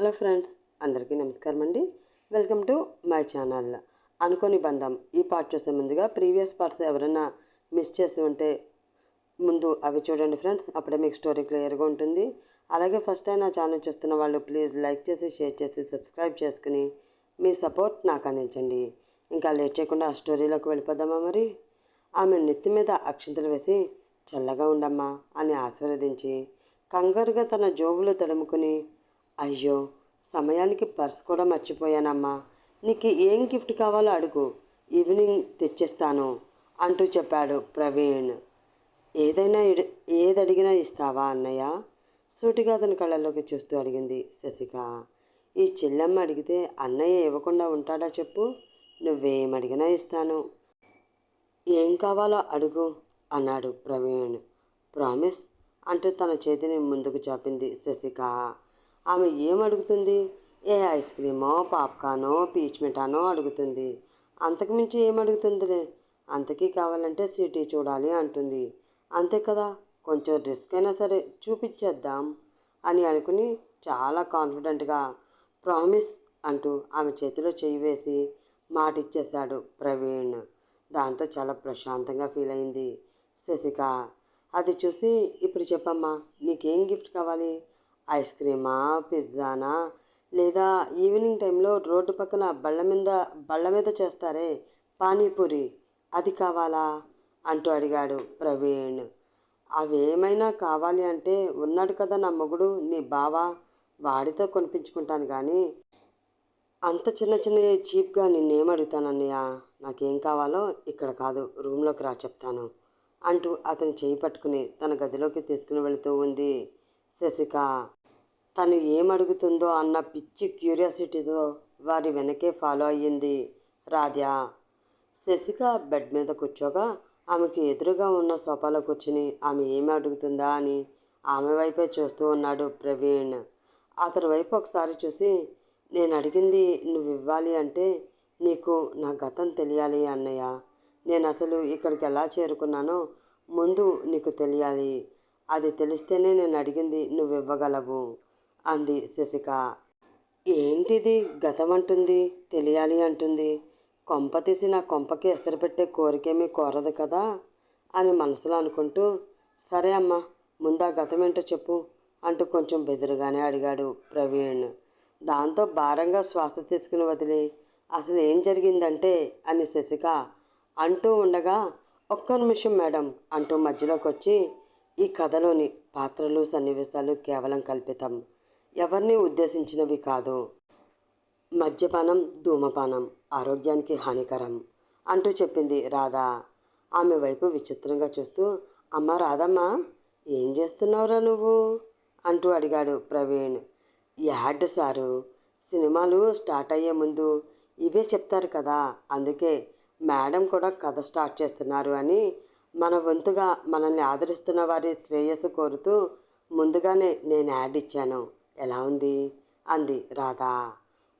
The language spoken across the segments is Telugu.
హలో ఫ్రెండ్స్ అందరికీ నమస్కారం అండి. Welcome to my channel. అనుకోని బంధం. ఈ పార్ట్ చూసే ముందుగా ప్రీవియస్ పార్ట్స్ ఎవరైనా మిస్ చేసి ఉంటే ముందు అవి చూడండి ఫ్రెండ్స్. అప్పుడే మీకు స్టోరీ క్లియర్గా ఉంటుంది. అలాగే ఫస్ట్ టైం నా ఛానల్ చూస్తున్న వాళ్ళు ప్లీజ్ లైక్ చేసి షేర్ చేసి సబ్స్క్రైబ్ చేసుకుని మీ సపోర్ట్ నాకు అందించండి. ఇంకా లేట్ చేయకుండా ఆ స్టోరీలోకి వెళ్ళిపోదామా మరి? ఆమె నెత్తి మీద అక్షింతలు వేసి చల్లగా ఉండమ్మా అని ఆశీర్వదించి కంగారుగా తన జోబులో తడుముకుని అయ్యో సమయానికి పర్స్ కూడా మర్చిపోయానమ్మా. నీకు ఏం గిఫ్ట్ కావాలో అడుగు. ఈవినింగ్ తెచ్చిస్తాను అంటూ చెప్పాడు ప్రవీణ్. ఏదైనా ఏది అడిగినా ఇస్తావా అన్నయ్య? సూటిగా అతని కళ్ళల్లోకి చూస్తూ అడిగింది శశిక. ఈ చెల్లెమ్మ అడిగితే అన్నయ్య ఇవ్వకుండా ఉంటాడా చెప్పు. నువ్వేం అడిగినా ఇస్తాను. ఏం కావాలో అడుగు అన్నాడు ప్రవీణ్. ప్రామిస్ అంటూ తన చేతిని ముందుకు చాపింది శశిక. ఆమె ఏం అడుగుతుంది ఏ ఐస్ క్రీమో పాప్కార్నో పీచ్ మిఠానో అడుగుతుంది. అంతకుమించి ఏం అంతకీ కావాలంటే సిటీ చూడాలి అంటుంది. అంతే కదా? కొంచెం రిస్క్ అయినా సరే చూపించేద్దాం అని అనుకుని చాలా కాన్ఫిడెంట్గా ప్రామిస్ అంటూ ఆమె చేతిలో చేయి వేసి మాట ఇచ్చేశాడు ప్రవీణ్. దాంతో చాలా ప్రశాంతంగా ఫీల్ అయింది శశిక. అది చూసి ఇప్పుడు చెప్పమ్మా నీకేం గిఫ్ట్ కావాలి? ఐస్ క్రీమా పిజ్జానా? లేదా ఈవినింగ్ టైంలో రోడ్డు పక్కన బళ్ళ మీద బళ్ళ మీద చేస్తారే పానీపూరి? అది కావాలా? అంటూ అడిగాడు ప్రవీణ్. అవేమైనా కావాలి అంటే ఉన్నాడు కదా నా మొగుడు నీ బావ? వాడితో కొనిపించుకుంటాను కానీ అంత చిన్న చిన్న చీప్గా నిన్నేం అడుగుతానన్నయ్య? నాకేం కావాలో ఇక్కడ కాదు రూమ్లోకి రా చెప్తాను అంటూ అతను చేయి పట్టుకుని తన గదిలోకి తీసుకుని వెళుతూ ఉంది శశిక. తను ఏమడుగుతుందో అన్న పిచ్చి క్యూరియాసిటీతో వారి వెనకే ఫాలో అయ్యింది రాధ్య. శశిక బెడ్ మీద కూర్చోగా ఆమెకి ఎదురుగా ఉన్న సోఫాలో కూర్చుని ఆమె ఏమి అడుగుతుందా అని ఆమె వైపే చూస్తూ ఉన్నాడు ప్రవీణ్. అతని వైపు ఒకసారి చూసి నేను అడిగింది నువ్వు ఇవ్వాలి అంటే నీకు నా గతం తెలియాలి అన్నయ్య. నేను అసలు ఇక్కడికి ఎలా చేరుకున్నానో ముందు నీకు తెలియాలి. అది తెలిస్తేనే నేను అడిగింది నువ్వు ఇవ్వగలవు. అంది శశిక. ఏంటిది గతం అంటుంది తెలియాలి అంటుంది. కొంప తీసి నా కొంపకి ఎసరు పెట్టే కోరికేమీ కోరదు కదా? అని మనసులో అనుకుంటూ సరే అమ్మా ముందా గతం ఏంటో చెప్పు అంటూ కొంచెం బెదురుగానే అడిగాడు ప్రవీణ్. దాంతో భారంగా శ్వాస తీసుకుని వదిలి అసలు ఏం జరిగిందంటే అని శశిక అంటూ ఉండగా ఒక్క నిమిషం మేడం అంటూ మధ్యలోకి వచ్చి ఈ కథలోని పాత్రలు సన్నివేశాలు కేవలం కల్పితం. ఎవరిని ఉద్దేశించినవి కాదు. మద్యపానం ధూమపానం ఆరోగ్యానికి హానికరం అంటూ చెప్పింది రాధా. ఆమె వైపు విచిత్రంగా చూస్తూ అమ్మ రాధమ్మ ఏం చేస్తున్నావురా నువ్వు? అంటూ అడిగాడు ప్రవీణ్. యాడ్ సారు సినిమాలు స్టార్ట్ అయ్యే ముందు ఇవే చెప్తారు కదా అందుకే మేడం కూడా కథ స్టార్ట్ చేస్తున్నారు అని మన వంతుగా మనల్ని ఆదరిస్తున్న వారి శ్రేయస్సు కోరుతూ ముందుగానే నేను యాడ్ ఇచ్చాను. ఎలా ఉంది? అంది రాధా.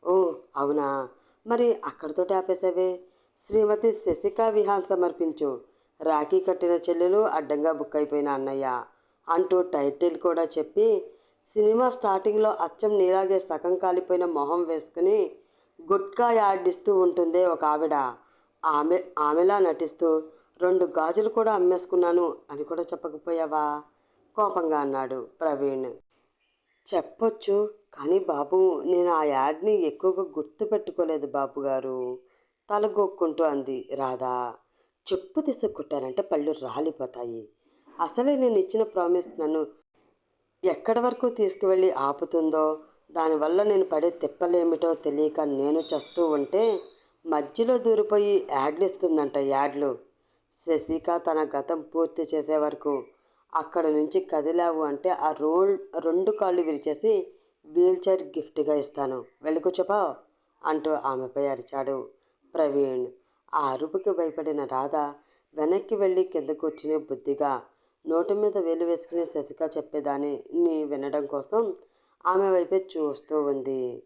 ఓ అవునా? మరి అక్కడితో ఆపేసావే శ్రీమతి శశిక విహాన్ సమర్పించు. రాఖీ కట్టిన చెల్లెలు అడ్డంగా బుక్ అయిపోయిన అన్నయ్య. అంటూ టైటిల్ కూడా చెప్పి సినిమా స్టార్టింగ్లో అచ్చం నీలాగే సగం కాలిపోయిన మొహం వేసుకుని గుట్కా యాడిస్తూ ఉంటుందే ఒక ఆవిడ. ఆమె ఆమెలా నటిస్తూ రెండు గాజులు కూడా అమ్మేసుకున్నాను అని కూడా చెప్పకపోయావా? కోపంగా అన్నాడు ప్రవీణ్. చెప్పొచ్చు. కానీ బాబు నేను ఆ యాడ్ని ఎక్కువగా గుర్తు పెట్టుకోలేదు బాబుగారు తలగొక్కుంటూ అంది రాధా చెప్పు తీసుకుంటానంటే పళ్ళు రాలిపోతాయి. అసలే నేను ఇచ్చిన ప్రామిస్ నన్ను ఎక్కడి వరకు తీసుకువెళ్ళి ఆపుతుందో దానివల్ల నేను పడే తిప్పలేమిటో తెలియక నేను చస్తూ ఉంటే మధ్యలో దూరిపోయి యాడ్లు ఇస్తుందంట యాడ్లు. శశిక తన గతం పూర్తి చేసే వరకు అక్కడ నుంచి కదిలావు అంటే ఆ రోల్ రెండు కాళ్ళు విరిచేసి వీల్చైర్ గిఫ్ట్గా ఇస్తాను. వెళ్ళి కూర్చోపా అంటూ ఆమెపై అరిచాడు ప్రవీణ్. ఆ అరుపుకి భయపడిన రాధ వెనక్కి వెళ్ళి కింద కూర్చుని బుద్ధిగా నోటి మీద వేలు వేసుకుని శశిక చెప్పేదాన్ని నీ వినడం కోసం ఆమె వైపే చూస్తూ ఉంది.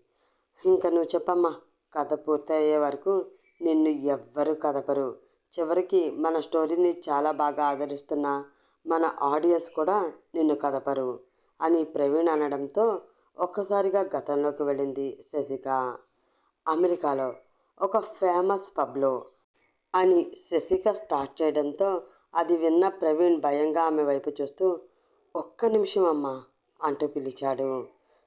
ఇంకా నువ్వు చెప్పమ్మా కథ పూర్తయ్యే వరకు నిన్ను ఎవ్వరు కదపరు. చివరికి మన స్టోరీని చాలా బాగా ఆదరిస్తున్న మన ఆడియన్స్ కూడా నిన్ను కదపరు అని ప్రవీణ్ అనడంతో ఒక్కసారిగా గతంలోకి వెళ్ళింది శశిక. అమెరికాలో ఒక ఫేమస్ పబ్లో అని శశిక స్టార్ట్ చేయడంతో అది విన్న ప్రవీణ్ భయంగా ఆమె వైపు చూస్తూ ఒక్క నిమిషం అమ్మా అంటూ పిలిచాడు.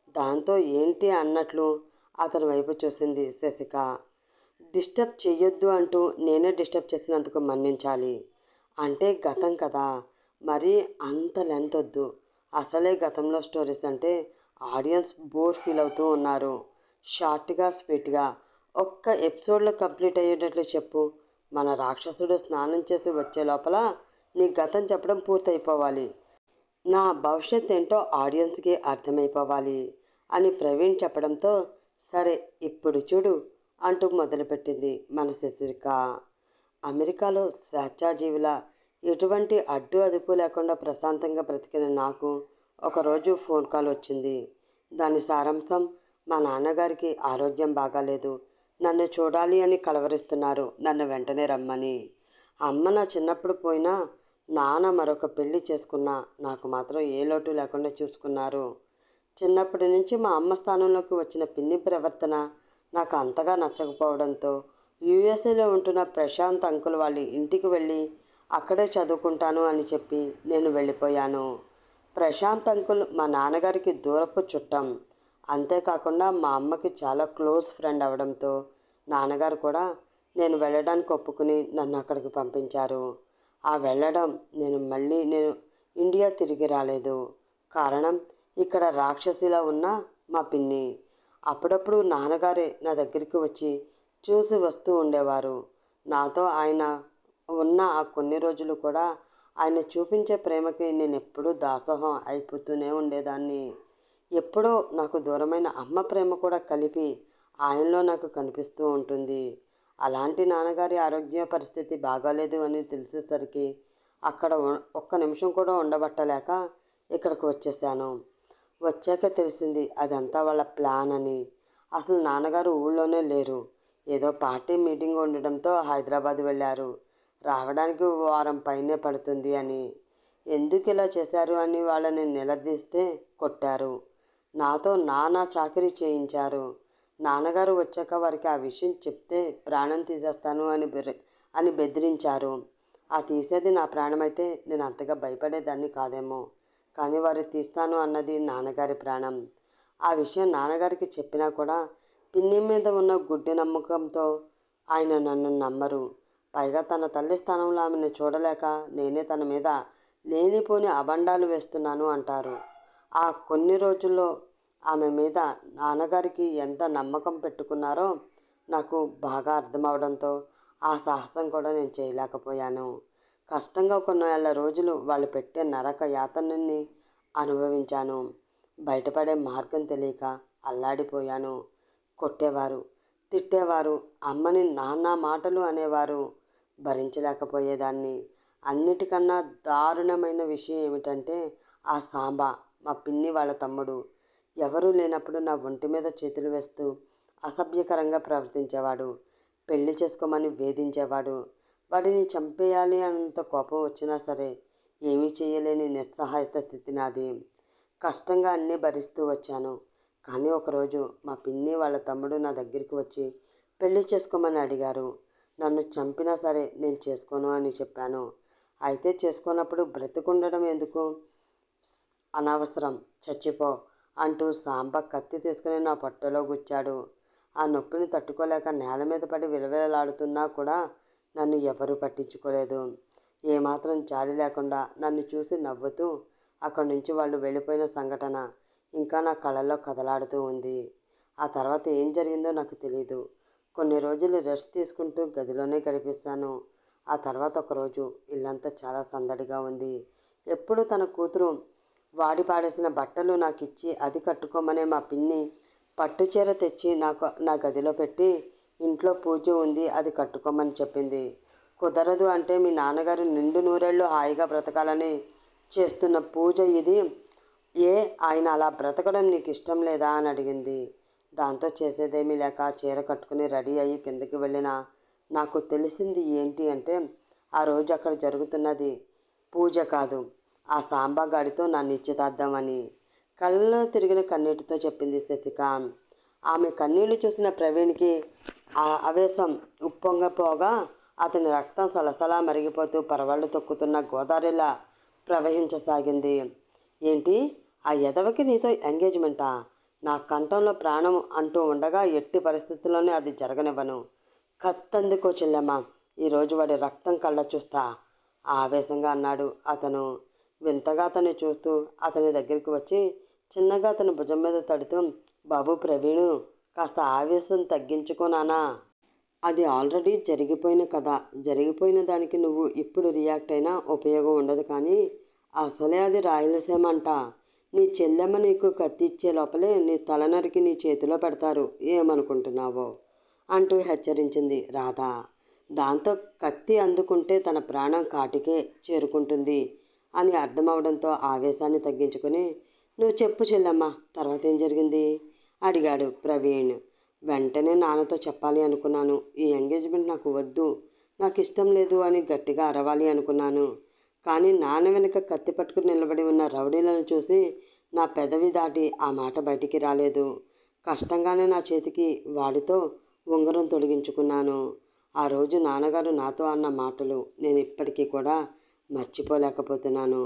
దాంతో ఏంటి అన్నట్లు? అతని వైపు చూసింది శశిక. డిస్టర్బ్ చెయ్యొద్దు అంటూ నేనే డిస్టర్బ్ చేసినందుకు మన్నించాలి. అంటే గతం కదా. మరీ అంత లెంత్ వద్దు. అసలే గతంలో స్టోరీస్ అంటే ఆడియన్స్ బోర్ ఫీల్ అవుతూ ఉన్నారు. షార్ట్గా స్వీట్గా ఒక్క ఎపిసోడ్లో కంప్లీట్ అయ్యేటట్లు చెప్పు. మన రాక్షసుడు స్నానం చేసి వచ్చే లోపల నీ గతం చెప్పడం పూర్తయిపోవాలి. నా భవిష్యత్ ఏంటో ఆడియన్స్కి అర్థమైపోవాలి అని ప్రవీణ్ చెప్పడంతో సరే ఇప్పుడు చూడు అంటూ మొదలుపెట్టింది మన శశిరిక. అమెరికాలో స్వేచ్ఛాజీవుల ఎటువంటి అడ్డు అదుపు లేకుండా ప్రశాంతంగా బ్రతికిన నాకు ఒకరోజు ఫోన్ కాల్ వచ్చింది. దాని సారాంశం మా నాన్నగారికి ఆరోగ్యం బాగాలేదు. నన్ను చూడాలి అని కలవరిస్తున్నారు. నన్ను వెంటనే రమ్మని. అమ్మ నా చిన్నప్పుడు పోయినా నాన్న మరొక పెళ్ళి చేసుకున్నా నాకు మాత్రం ఏ లోటు లేకుండా చూసుకున్నారు. చిన్నప్పటి నుంచి మా అమ్మ స్థానంలోకి వచ్చిన పిన్ని ప్రవర్తన నాకు అంతగా నచ్చకపోవడంతో యూఎస్ఏలో ఉంటున్న ప్రశాంత్ అంకుల్ వాళ్ళ ఇంటికి వెళ్ళి అక్కడే చదువుకుంటాను అని చెప్పి నేను వెళ్ళిపోయాను. ప్రశాంత్ అంకుల్ మా నాన్నగారికి దూరపు చుట్టం. అంతేకాకుండా మా అమ్మకి చాలా క్లోజ్ ఫ్రెండ్ అవడంతో నాన్నగారు కూడా నేను వెళ్ళడానికి ఒప్పుకుని నన్ను అక్కడికి పంపించారు. ఆ వెళ్ళడం నేను మళ్ళీ నేను ఇండియా తిరిగి రాలేదు. కారణం ఇక్కడ రాక్షసిలా ఉన్న మా పిన్ని. అప్పుడప్పుడు నాన్నగారే నా దగ్గరికి వచ్చి చూసి వస్తూ ఉండేవారు. నాతో ఆయన ఉన్న ఆ కొన్ని రోజులు కూడా ఆయన చూపించే ప్రేమకి నేను ఎప్పుడూ దాసోహం అయిపోతూనే ఉండేదాన్ని. ఎప్పుడో నాకు దూరమైన అమ్మ ప్రేమ కూడా కలిపి ఆయనలో నాకు కనిపిస్తూ ఉంటుంది. అలాంటి నాన్నగారి ఆరోగ్య పరిస్థితి బాగాలేదు అని తెలిసేసరికి అక్కడ ఒక్క నిమిషం కూడా ఉండబట్టలేక ఇక్కడికి వచ్చేసాను వచ్చాక తెలిసింది అదంతా వాళ్ళ ప్లాన్ అని. అసలు నాన్నగారు ఊళ్ళోనే లేరు. ఏదో పార్టీ మీటింగ్ ఉండడంతో హైదరాబాద్ వెళ్ళారు. రావడానికి వారం పైనే పడుతుంది అని. ఎందుకు ఇలా చేశారు అని వాళ్ళని నిలదీస్తే కొట్టారు. నాతో నానా చాకరీ చేయించారు. నాన్నగారు వచ్చాక వారికి ఆ విషయం చెప్తే ప్రాణం తీసేస్తాను అని అని బెదిరించారు. ఆ తీసేది నా ప్రాణమైతే నేను అంతగా భయపడేదాన్ని కాదేమో. కానీ వారు తీస్తాను అన్నది నాన్నగారి ప్రాణం. ఆ విషయం నాన్నగారికి చెప్పినా కూడా పిన్ని మీద ఉన్న గుడ్డి నమ్మకంతో ఆయన నన్ను నమ్మరు. పైగా తన తల్లి స్థానంలో ఆమెను చూడలేక నేనే తన మీద లేనిపోని అబండాలు వేస్తున్నాను అంటారు. ఆ కొన్ని రోజుల్లో ఆమె మీద నాన్నగారికి ఎంత నమ్మకం పెట్టుకున్నారో నాకు బాగా అర్థమవడంతో ఆ సాహసం కూడా నేను చేయలేకపోయాను. కష్టంగా కొన్ని నెల రోజులు వాళ్ళు పెట్టే నరక యాతనని అనుభవించాను. బయటపడే మార్గం తెలియక అల్లాడిపోయాను. కొట్టేవారు. తిట్టేవారు. అమ్మని నానా మాటలు అనేవారు. భరించలేకపోయేదాన్ని. అన్నిటికన్నా దారుణమైన విషయం ఏమిటంటే ఆ సాంబా మా పిన్ని వాళ్ళ తమ్ముడు. ఎవరూ లేనప్పుడు నా ఒంటి మీద చేతులు వేస్తూ అసభ్యకరంగా ప్రవర్తించేవాడు. పెళ్ళి చేసుకోమని వేధించేవాడు. వాడిని చంపేయాలి అన్నంత కోపం వచ్చినా సరే ఏమీ చేయలేని నిస్సహాయత స్థితి నాది. కష్టంగా అన్నీ భరిస్తూ వచ్చాను. కానీ ఒకరోజు మా పిన్ని వాళ్ళ తమ్ముడు నా దగ్గరికి వచ్చి పెళ్ళి చేసుకోమని అడిగారు. నన్ను చంపినా సరే నేను చేసుకోను అని చెప్పాను. అయితే చేసుకున్నప్పుడు బ్రతికుండడం ఎందుకు? అనవసరం. చచ్చిపో అంటూ సాంబ కత్తి తీసుకుని నా పొట్టలో గుచ్చాడు. ఆ నొప్పిని తట్టుకోలేక నేల మీద పడి విలవిలలాడుతున్నా కూడా నన్ను ఎవరూ పట్టించుకోలేదు. ఏమాత్రం జాలి లేకుండా నన్ను చూసి నవ్వుతూ అక్కడి నుంచి వాళ్ళు వెళ్ళిపోయిన సంఘటన. ఇంకా నా కళ్ళల్లో కదలాడుతూ ఉంది. ఆ తర్వాత ఏం జరిగిందో నాకు తెలియదు కొన్ని రోజులు రెస్ట్ తీసుకుంటూ గదిలోనే గడిపిస్తాను ఆ తర్వాత ఒకరోజు ఇల్లంతా చాలా సందడిగా ఉంది. ఎప్పుడు తన కూతురు వాడి పాడేసిన బట్టలు నాకు ఇచ్చి అది కట్టుకోమనే మా పిన్ని పట్టు చీర తెచ్చి నాకు నా గదిలో పెట్టి ఇంట్లో పూజ ఉంది అది కట్టుకోమని చెప్పింది. కుదరదు అంటే మీ నాన్నగారు నిండు నూరేళ్ళు హాయిగా బ్రతకాలని చేస్తున్న పూజ ఇది. ఏ ఆయన అలా బ్రతకడం నీకు ఇష్టం లేదా అని అడిగింది. దాంతో చేసేదేమీ లేక చీర కట్టుకుని రెడీ అయ్యి కిందకి వెళ్ళిన నాకు తెలిసింది ఏంటి అంటే ఆ రోజు అక్కడ జరుగుతున్నది పూజ కాదు ఆ సాంబా గాడితో నా నిశ్చితార్థం అని కళ్ళలో తిరిగిన కన్నీటితో చెప్పింది శశిక. ఆమె కన్నీళ్ళు చూసిన ప్రవీణ్కి ఆ ఆవేశం ఉప్పొంగపోగా అతని రక్తం సలసలా మరిగిపోతూ పరవాళ్ళు తొక్కుతున్న గోదావరిలా ప్రవహించసాగింది. ఏంటి? ఆ ఎదవకి నీతో ఎంగేజ్మెంటా? నా కంఠంలో ప్రాణం అంటూ ఉండగా ఎట్టి పరిస్థితుల్లోనే అది జరగనివ్వను. కత్తందుకో చెల్లెమ్మ ఈరోజు వాడి రక్తం కళ్ళ చూస్తా. ఆవేశంగా అన్నాడు అతను. వింతగా అతన్ని చూస్తూ అతని దగ్గరికి వచ్చి చిన్నగా అతని భుజం మీద తడుతూ బాబు ప్రవీణు కాస్త ఆవేశం తగ్గించుకోనానా అది ఆల్రెడీ జరిగిపోయిన కథ. జరిగిపోయిన దానికి నువ్వు ఇప్పుడు రియాక్ట్ అయినా ఉపయోగం ఉండదు కానీ అసలే అది రాయలసీమ అంట. నీ చెల్లెమ్మ నీకు కత్తి ఇచ్చే లోపలే నీ తల నరికి నీ చేతిలో పెడతారు. ఏమనుకుంటున్నావో? అంటూ హెచ్చరించింది రాధ. దాంతో కత్తి అందుకుంటే తన ప్రాణం కాటికే చేరుకుంటుంది అని అర్థమవడంతో ఆవేశాన్ని తగ్గించుకుని నువ్వు చెప్పు చెల్లెమ్మ తర్వాత ఏం జరిగింది? అడిగాడు ప్రవీణ్. వెంటనే నాన్నతో చెప్పాలి అనుకున్నాను. ఈ ఎంగేజ్మెంట్ నాకు వద్దు. నాకు ఇష్టం లేదు అని గట్టిగా అరవాలి అనుకున్నాను. కానీ నాన్న వెనుక కత్తి పట్టుకుని నిలబడి ఉన్న రౌడీలను చూసి నా పెదవి దాటి ఆ మాట బయటికి రాలేదు. కష్టంగానే నా చేతికి వాడితో ఉంగరం తొలగించుకున్నాను ఆ రోజు నాన్నగారు నాతో అన్న మాటలు నేను ఇప్పటికీ కూడా మర్చిపోలేకపోతున్నాను.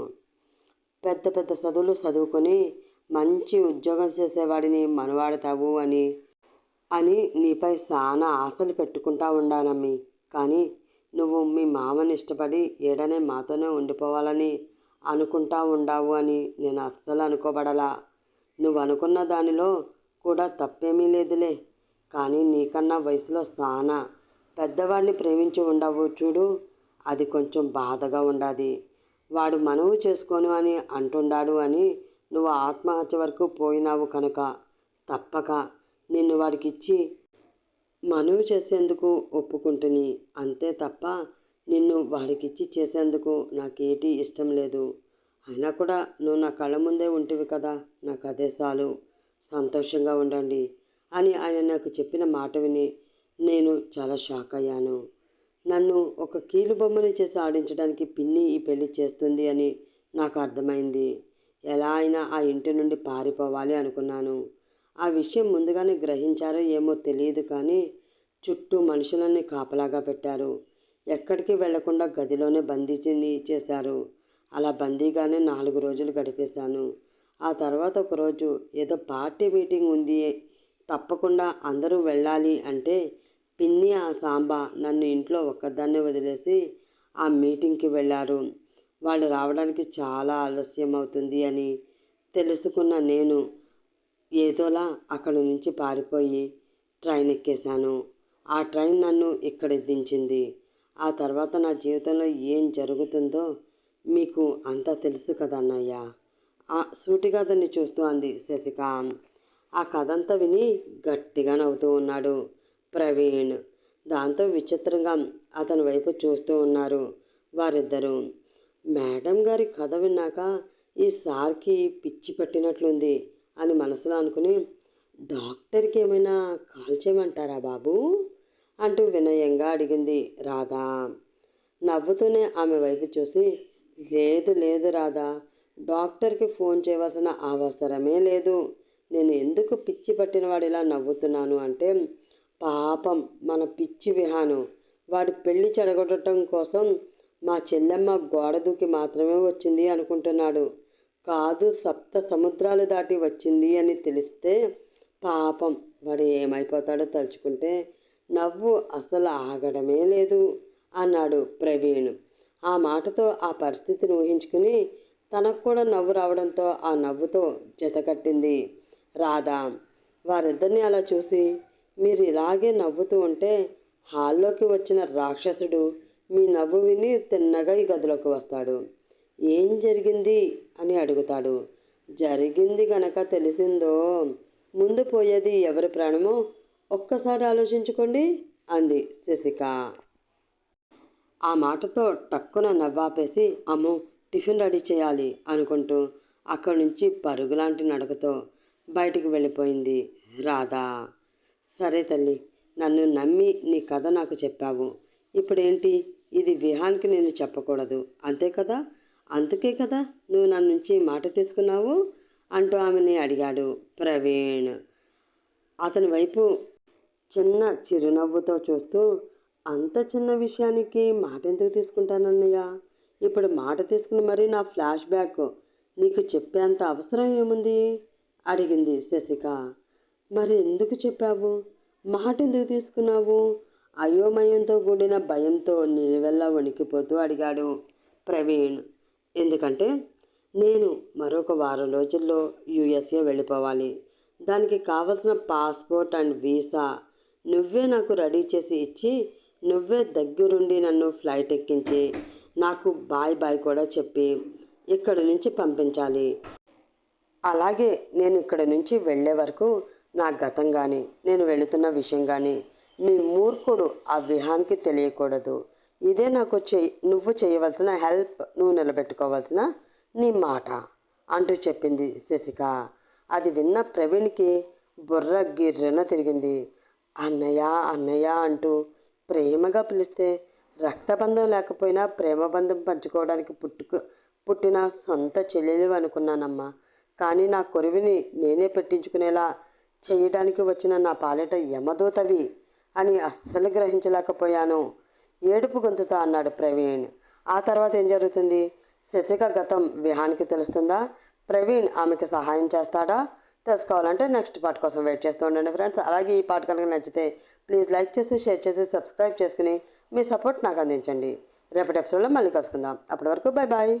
పెద్ద పెద్ద చదువులు చదువుకొని మంచి ఉద్యోగం చేసేవాడిని మనవాడతావు అని అని నీపై చాలా ఆశలు పెట్టుకుంటా ఉండానమ్మి. కానీ నువ్వు మీ మామని ఇష్టపడి ఏడనే మాతోనే ఉండిపోవాలని అనుకుంటా ఉండావు అని నేను అస్సలు అనుకోబడలా. నువ్వు అనుకున్న దానిలో కూడా తప్పేమీ లేదులే. కానీ నీకన్నా వయసులో సానా పెద్దవాడిని ప్రేమించి ఉండవు చూడు. అది కొంచెం బాధగా ఉండాది. వాడు మనవు చేసుకోను అని అంటుండాడు అని నువ్వు ఆత్మహత్య వరకు పోయినావు కనుక తప్పక. నిన్ను వాడికిచ్చి మనవి చేసేందుకు ఒప్పుకుంటుని అంతే తప్ప నిన్ను వాడికిచ్చి చేసేందుకు నాకేటి ఇష్టం లేదు. అయినా కూడా నువ్వు నా కళ్ళ ముందే ఉంటివి కదా నాకు అదే చాలు. సంతోషంగా ఉండండి అని ఆయన నాకు చెప్పిన మాట విని నేను చాలా షాక్ అయ్యాను. నన్ను ఒక కీలు బొమ్మని చేసి ఆడించడానికి పిన్ని ఈ పెళ్ళి చేస్తుంది అని నాకు అర్థమైంది. ఎలా అయినా ఆ ఇంటి నుండి పారిపోవాలి అనుకున్నాను. ఆ విషయం ముందుగానే గ్రహించారో ఏమో తెలియదు కానీ చుట్టూ మనుషులన్నీ కాపలాగా పెట్టారు. ఎక్కడికి వెళ్ళకుండా గదిలోనే బందీని చేశారు. అలా బందీగానే నాలుగు రోజులు గడిపేశాను. ఆ తర్వాత ఒకరోజు ఏదో పార్టీ మీటింగ్ ఉంది తప్పకుండా అందరూ వెళ్ళాలి అంటే పిన్ని ఆ సాంబా నన్ను ఇంట్లో ఒక్కదాన్నే వదిలేసి ఆ మీటింగ్కి వెళ్ళారు. వాళ్ళు రావడానికి చాలా ఆలస్యం అవుతుంది అని తెలుసుకున్న నేను ఏదోలా అక్కడి నుంచి పారిపోయి ట్రైన్ ఎక్కేశాను ఆ ట్రైన్ నన్ను ఇక్కడ దించింది ఆ తర్వాత నా జీవితంలో ఏం జరుగుతుందో మీకు అంతా తెలుసు కదా అన్నయ్య. ఆ సూటిగా చూస్తూ అంది శశిక ఆ కథ అంతా విని గట్టిగా నవ్వుతూ ఉన్నాడు ప్రవీణ్. దాంతో విచిత్రంగా అతని వైపు చూస్తూ ఉన్నారు వారిద్దరూ. మేడం గారి కథ విన్నాక ఈ సార్కి పిచ్చి పెట్టినట్లుంది. అని మనసులో అనుకుని డాక్టర్కి ఏమైనా కాల్ చేయమంటారా బాబు? అంటూ వినయంగా అడిగింది రాధా. నవ్వుతూనే ఆమె వైపు చూసి లేదు లేదు రాధా. డాక్టర్కి ఫోన్ చేయవలసిన అవసరమే లేదు. నేను ఎందుకు పిచ్చి పట్టిన ఇలా నవ్వుతున్నాను అంటే పాపం మన పిచ్చి విహాను. వాడు పెళ్ళి చెడగొట్టడం కోసం మా చెల్లెమ్మ గోడ దూకి మాత్రమే వచ్చింది అనుకుంటున్నాడు. కాదు సప్త సముద్రాలు దాటి వచ్చింది అని తెలిస్తే పాపం. వాడు ఏమైపోతాడో తలుచుకుంటే నవ్వు అసలు ఆగడమే లేదు అన్నాడు ప్రవీణ్. ఆ మాటతో ఆ పరిస్థితిని ఊహించుకుని తనకు కూడా నవ్వు రావడంతో ఆ నవ్వుతో జతకట్టింది రాధా. వారిద్దరిని అలా చూసి మీరు ఇలాగే నవ్వుతూ ఉంటే హాల్లోకి వచ్చిన రాక్షసుడు మీ నవ్వు విని తిన్నగా ఈ గదిలోకి వస్తాడు. ఏం జరిగింది? అని అడుగుతాడు. జరిగింది గనక తెలిసిందో ముందు పోయేది ఎవరి ప్రాణమో ఒక్కసారి ఆలోచించుకోండి అంది శశిక. ఆ మాటతో టక్కున నవ్వాపేసి అమ్మో టిఫిన్ రెడీ చేయాలి అనుకుంటూ అక్కడి నుంచి పరుగులాంటి నడకతో బయటికి వెళ్ళిపోయింది రాధా. సరే తల్లి నన్ను నమ్మి నీ కథ నాకు చెప్పావు. ఇప్పుడేంటి? ఇది విహాన్కి నేను చెప్పకూడదు. అంతే కదా? అందుకే కదా నువ్వు నా నుంచి మాట తీసుకున్నావు? అంటూ ఆమెని అడిగాడు ప్రవీణ్. అతని వైపు చిన్న చిరునవ్వుతో చూస్తూ అంత చిన్న విషయానికి మాట ఎందుకు తీసుకుంటానన్నయ్య? ఇప్పుడు మాట తీసుకుని మరీ నా ఫ్లాష్ బ్యాక్ నీకు చెప్పేంత అవసరం ఏముంది? అడిగింది శశిక. మరి ఎందుకు చెప్పావు? మాట ఎందుకు తీసుకున్నావు? అయోమయంతో కూడిన భయంతో నిలువెల్లా వణికిపోతూ అడిగాడు ప్రవీణ్. ఎందుకంటే నేను మరొక వారం రోజుల్లో యుఎస్ఏ వెళ్ళిపోవాలి. దానికి కావలసిన పాస్పోర్ట్ అండ్ వీసా నువ్వే నాకు రెడీ చేసి ఇచ్చి నువ్వే దగ్గరుండి నన్ను ఫ్లైట్ ఎక్కించి నాకు బాయ్ బాయ్ కూడా చెప్పి ఇక్కడి నుంచి పంపించాలి. అలాగే నేను ఇక్కడ నుంచి వెళ్ళే వరకు నా గతం కానీ నేను వెళుతున్న విషయం కానీ మీ మూర్ఖుడు ఆ విహాన్కి తెలియకూడదు. ఇదే నాకు చెయ్యి నువ్వు చేయవలసిన హెల్ప్ నువ్వు నిలబెట్టుకోవాల్సిన నీ మాట అంటూ చెప్పింది శశిక. అది విన్న ప్రవీణ్కి బుర్ర గిర్రన తిరిగింది. అన్నయ్య అన్నయ్య అంటూ ప్రేమగా పిలిస్తే రక్తబంధం లేకపోయినా ప్రేమబంధం పంచుకోవడానికి పుట్టుకు పుట్టిన సొంత చెల్లెలు అనుకున్నానమ్మా. కానీ నా కొరివిని నేనే పెట్టించుకునేలా చేయడానికి వచ్చిన నా పాలిట యమదూతవి అని అస్సలు గ్రహించలేకపోయాను. ఏడుపు గొంతుతో అన్నాడు ప్రవీణ్. ఆ తర్వాత ఏం జరుగుతుంది? శశిక గతం విహానికి తెలుస్తుందా? ప్రవీణ్ ఆమెకి సహాయం చేస్తాడా? తెలుసుకోవాలంటే నెక్స్ట్ పార్ట్ కోసం వెయిట్ చేస్తూ ఉండండి ఫ్రెండ్స్. అలాగే ఈ పార్ట్ కనుక నచ్చితే ప్లీజ్ లైక్ చేసి షేర్ చేసి సబ్స్క్రైబ్ చేసుకుని మీ సపోర్ట్ నాకు అందించండి. రేపటి ఎపిసోడ్లో మళ్ళీ కలుసుకుందాం. అప్పటి వరకు బాయ్ బాయ్